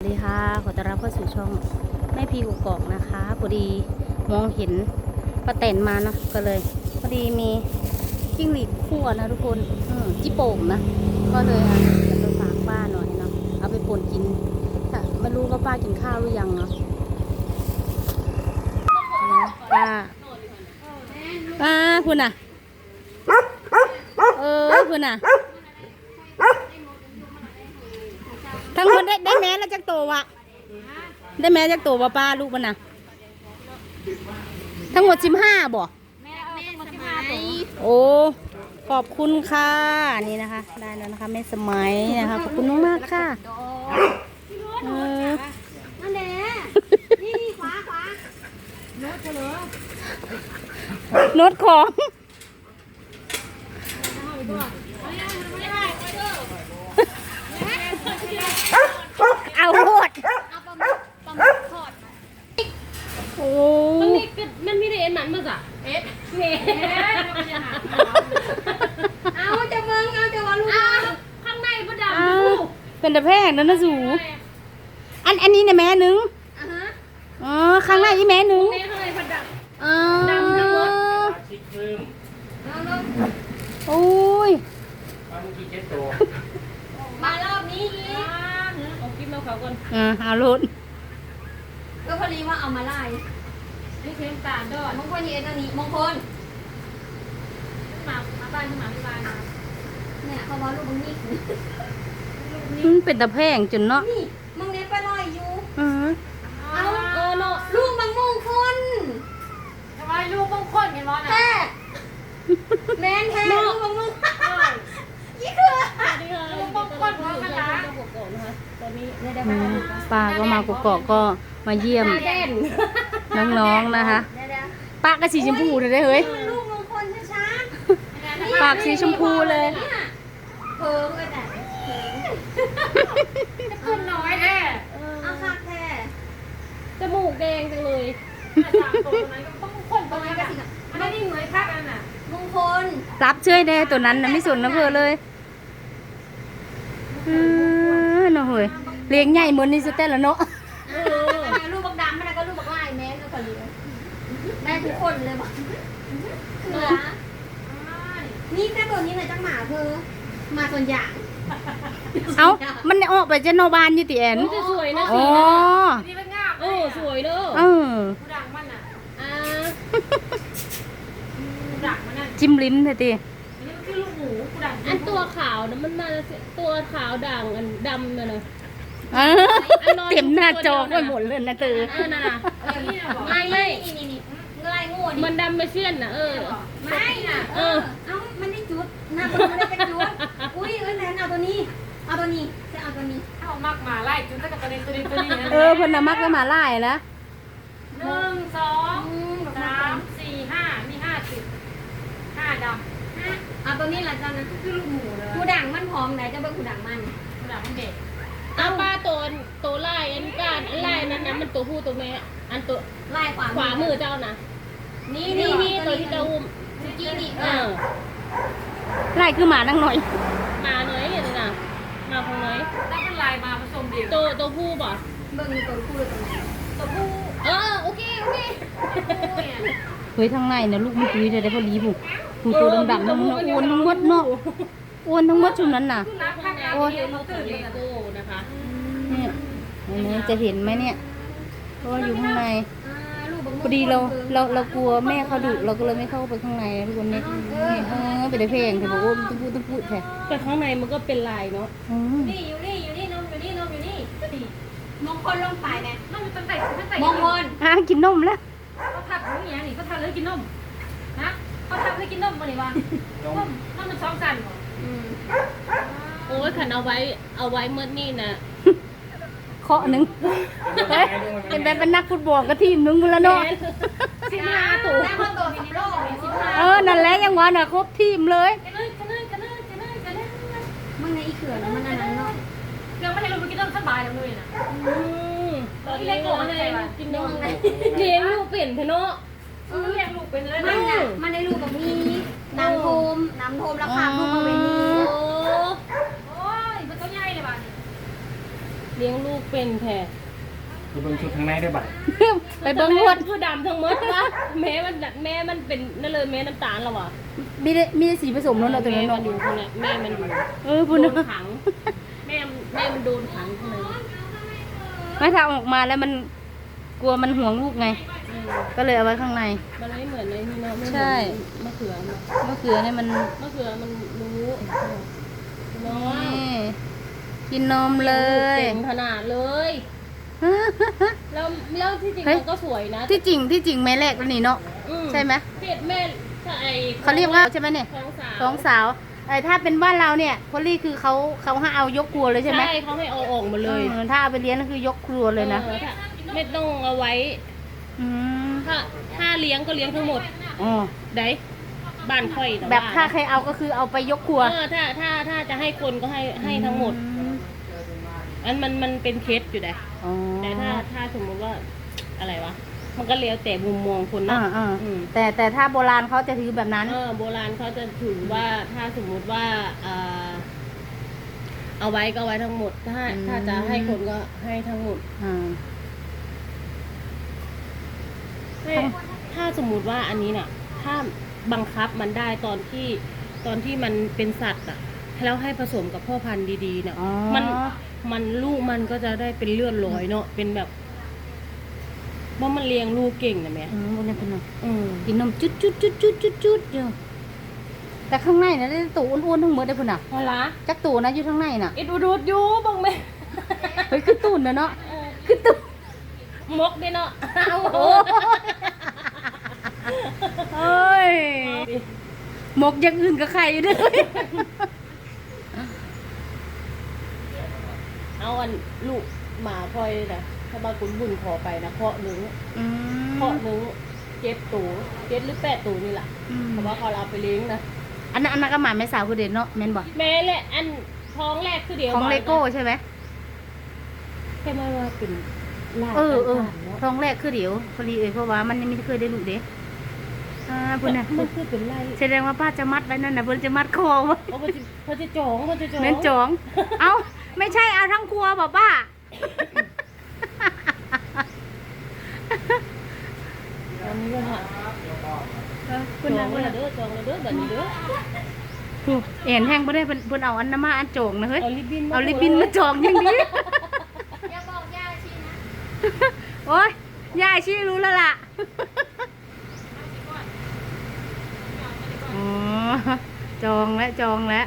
สวัสดีค่ะ ขอต้อนรับเข้าสู่ช่องแม่พีกกอกนะคะพอดีมองเห็นป้าแตนมาเนาะก็เลยพอดีมีกิ้งหรีดคั่วนะทุกคนอืจิโป่งนะก็เลยอะจะไปฝากป้าหน่อยเนาะเอาไปป่นกินถ้าไม่รู้ว่าป้ากินข้าวหรือยังเนาะป้าป้าคุณน่ะเออคุณน่ะ ทั้งหมดได้ได้แม่แล้วจักตัววะได้แม่จักตัววะป้าลูกมันนะทั้งหมดสิบห้าบ่โอ้ขอบคุณค่ะนี่นะคะ ได้แล้วนะคะแม่สมัยนะคะขอบคุณมากๆค่ะเออนั่นแหละนี่นี่ขวาขวาโน้ตของเอาโหด เอาปลาหมึกปลาหมึกทอด โอ้ มันมีกึดมันมีแต่เอ็นมันมาจ้ะเอ็ดเอ็ดเอาจะเบิ่งเอาจะว่าลูกอ้าวข้างในประดับอ้าดูวเป็นแต่แพงแล้วนะสูอันอันนี้เนี่ยแม่หนึงอะฮะอ๋อข้างในอีแม่หนึงในข้างในประดับอ๋อดำทั้งหมดเอาลงโอ้ยมารอบนี้อีกเอากินมาเขาก่อนอ่าเอารถก็พอดีว่าเอามาไล่ นี่เค็มตาลดอดมงคลยีเอ็นอันนี้มงคลมามาบ้านขึ้นมาที่บ้านนะเนี่ยเขาว่าลูกมึงนี่มันเป็นตะแพงจนเนาะนี่มึงเน้นไปลอยอยู่อือเอาเออเนาะลูกมังมงคลทำไมลูกบางคนเห็นมั้ยนะแท้แมนแท้ลูกมังมงคลยี่คือลูกบางคนเขากันนะนะคะตอนนี้อืมป้าก็มากกอกก็มาเยี่ยมเด่ นน้องๆนะคะเดี๋ยวเดี๋ยวป้าก็สีชมพูเลยได้เฮ้ยลูกมงคลช้าๆปากสีชมพูเลยนี่เพิ่มเลยแต่เพิ่มขึ้นน้อยแน่เอาคักแท้จมูกแดงจังเลยสามตัวนั้นก็ต้องคนตรงนั้นกันอันนี้เหมือนคักอันน่ะมงคลรับเชื่อยแน่ตัวนั้นนะไม่สนนะเพื่อเลยอือเนาะเฮ้ยเลี้ยงใหญ่เหมือนนี่สเต้นละเนาะ เออ ลูกบักดำมันก็ลูกบักไล่แม่ก็คนเดียว ได้ทุกคนเลยบอกเหลือนี่แค่ตัวนี้เลยจังหมาเธอมาส่วนใหญ่เอ้า มันออกไปจะนอบานอยู่ติแอนมันจะสวยนะอ๋สีอนี่มันงามเออสวยเด้อเออผู้ดังมันอะอ่าผู้ดังมันนั่นจิ้มลิ้นเลยติอันนี้มันคือลูกหมูผู้ดังอันตัวขาวนะมันมาตัวขาวด่างอันดำน่ะนะ เออเต็มหน้าจอไปหมดเลยนะเตือเออน่ะนะไม่ไม่ นี่นี่นี่ ไล่งูนี่มันดำไปเสี้ยนน่ะเออ ไม่น่ะเออ เอ้ามันได้จุดหน้าตัวมันได้เป็นจุดอุ้ยเอ้ยแนนเอาตัวนี้ เอาตัวนี้จะเอาตัวนี้เอามากมาไล่จุดตั้งแต่ตัวนี้ตัวนี้ตัวนี้เออเพนนามักก็มาไล่นะหนึ่งสองสามสี่ห้ามีห้าสิบห้าดำเอาตัวนี้แหละจ้านะคือลูกหมูเลยกูดังมันพร้อมไหนจะเบิ่งกูดังมันผู้ดังมันเด็กเอาป้าตัวตัวไล่อันการอันไล่นั้นนะมันตัวผู้ตัวแม่อันตัวไล่ขวาขวามือเจ้านะ นี่นี่นี่นี่ตัวที่เจ้าอุ้มเมื่อกี้นี่เออไล่คือหมานั่งหน่อยมาหน่อยเนี่ยนะมาของน้อยถ้าเป็นลายมาผสมเดียวตัวตัวผู้ป่ะเบิ่งตัวคู่เลยตัวไหนตัวผู้เออโอเคโอเคเฮ้ยทางในนะลูกมันคุยได้ได้พอดีผู้ผู้ตัวดำๆนั่นมันอ้วนทั้งหมดเนาะอ้วนทั้งหมดชุดนั้นน่ะรักข้างในโอ้ยเรียนมาถึงเลโก้นะคะเนี่ยอันนี้จะเห็นไหมเนี่ยเพราะว่าอยู่ข้างใน อ่าลูกบังพอดีเราเราเรากลัวแม่เขาดุเราก็เลยไม่เข้าไปข้างในนะทุกคนเนี่ยเนี่ยเออไปได้เพลงแต่บอกว่าต้องพูดต้องพูดแท้แต่ข้างในมันก็เป็นลายเนาะอืมนี่อยู่นี่อยู่นี่นมอยู่นี่นมอยู่นี่มงคลลงไปเนี่ยน้องตั้งแต่ตั้งแต่มงคลอะกินนมแล้วเขาทับหรือยังนี่เขาทับเลยกินนมนะเขาทับเลยกินนมบ่นี่วะนมนมมันสองสันบ่อืมโอ้ยขันเอาไว้เอาไว้เมื่อนี่นะ เคาะหนึ่งเฮ้ยเป็นแบบเป็นนักฟุตบอลก็ทีมหนึงแล้วเนาะ สิบห้าตัวแล้วเขาตัวมินิโลเนี่ยสิบห้าเออ นั่นแหละยังว่าน่ะครบทีมเลยกันเลยกันเลยกันเลยกันเลยกันเลยมึงในอีเขื่อนมันอันนั้นเนาะเดี๋ยวไม่ให้ลูกไปกินนมสบายแล้วเลยนะอืมตอนนี้ก็ให้กินนมเลี้ยงลูกเปลี่ยนเถอะเนาะเออเรียกลูกเป็นเลยมันะนน่ะมันได้ลูกกับมีน้ำโทมน้ำโทมราคาลูกมา เวนีโอ้โอ้ยมันตัวใหญ่เลยบ้านี่มเลี้ยงลูกเป็นแท้ ไปเบิ่งชุดข้างในได้บัดไปเบิ้งรวดคือดำทั้งหมดวะแม่มันแม่มันเป็นนั่นเลยแม่น้ำตาลแล้ววะมีได้มีได้สีผสมแล้วเนาะตัวแม่นั้นมัเนาะนอยู่ข้างในแม่มันอยู่เออโดพุ่นนเนาะขังแม่แม่มันโดนขังข้างในไม่ถ้าเอาออกมาแล้วมันกลัวมันห่วงลูกไงอืมก็เลยเอาไว้ข้างใน มันไม่เหมือนในนี่เนาะไม่เหมือนใช่ มะเขือเนาะมะเขือเนี่ยมันมะเขือมันรู้น้อยนี่ กินนมเลย เก่งขนาดเลยแล้วแล้วที่จริงเฮ้ย มันก็สวยนะที่จริงที่จริงแม่แรกแล้วนี่เนาะอืใช่ไหมเพศแม่ใช่เขาเรียกว่าใช่ไหมเนี่ยท้องสาวสองสาวไอ้ถ้าเป็นบ้านเราเนี่ยพอลี่คือเขาเขาให้เอายกครัวเลยใช่ไหมใช่เขาให้เอาออกมาเลยออถ้าเอาไปเลี้ยงก็คือยกครัวเลยนะออถ้าไม่ต้องเอาไว้อืมถ้าถ้าเลี้ยงก็เลี้ยงทั้งหมด อ๋อ ได้ บ้านค่อยต่แบบว่ถ้าใครเอาก็คือเอาไปยกครัวเออถ้าถ้าถ้าจะให้คนก็ให้ให้ทั้งหมด อืมอันมันมันเป็นเคสอยู่ได้อ๋อแต่ถ้าถ้าสมมุติว่าอะไรวะ มันก็แล้วแต่มุมมองคนนะอ่าอ่าอืม แต่แต่ถ้าโบราณเขาจะถือแบบนั้น เออโบราณเขาจะถือว่าถ้าสมมุติว่าเอ่อเอาไว้ก็เอาไว้ทั้งหมด ถ้า อืม ถ้าจะให้คนก็ให้ทั้งหมดอ่า ให้ถ้าสมมุติว่าอันนี้น่ะ ถ้า บังคับมันได้ตอนที่ตอนที่มันเป็นสัตว์อะแล้วให้ผสมกับพ่อพันธุ์ดีๆเนี่ยอ๋อ มันมันลูกมันก็จะได้เป็นเลือดลอยเนาะเป็นแบบว่ามันเลี้ยงลูกเก่งนะแม่อืมบุญเนี่ยเป็นนมอืมกินนมจุดจุดจุดจุดจุดจุดอยู่แต่ข้างในนะได้ตู่อ้วนๆทั้งหมดได้พุ่นอะพอละจักตู่นะอยู่ข้างในน่ะอิดอุดูดอยู่บังแม่เฮ้ยคือตุ่นนะเนาะคือตุ่นมกได้เนาะเอาโอ้ เอ้ยหมกอย่างอื่นกับใครอยู่ด้วยเอาอันลูกหมาพลอยนะถ้าบางคุณบุญขอไปนะเคาะหนึ่งอืมเคาะหนึ่งเจ็ดตูเจ็ดหรือแปดตูนี่แหละอืมเพราะว่าเขาเอาไปเลี้ยงนะอันนั้นอันนั้นก็หมาแม่สาวคือเด่นเนาะแม่นบอกแม่แหละอันท้องแรกคือเดียวของเลโก้ใช่ไหมแค่ไม่ว่าเป็นลาดเออเออต่างๆเนาะท้องแรกคือเดี๋ยวพอดีเอ้ยเพราะว่ามันยังไม่เคยได้ลูกเด้ อ่าพุ่นน่ะมันคือเป็นไรแสดงว่าป้าจะมัดไว้นั่นน่ะเพิ่นจะมัดคอไว้เขาจะเขาจะจองเขาจะจองแม่นจอง เอ้าไม่ใช่เอาทั้งครัวบ่ป้าอันนี้ก็ค่ะคุณจอน่ะงคุณแล้วน่ะเด้อจองแล้วเด้อแบบนี้เด้อเห็นแห้งบ่ได้เพิ่นเพิ่นเอาอันนั้นมาอันโจงนะเฮ้ยเอาลิบบินเอาลิบบินมาจองอย่างนี้อย่าบอกย่าชีนะ โอ้ยย่าชีรู้แล้วล่ะ อ๋อ จองและจองแล้ว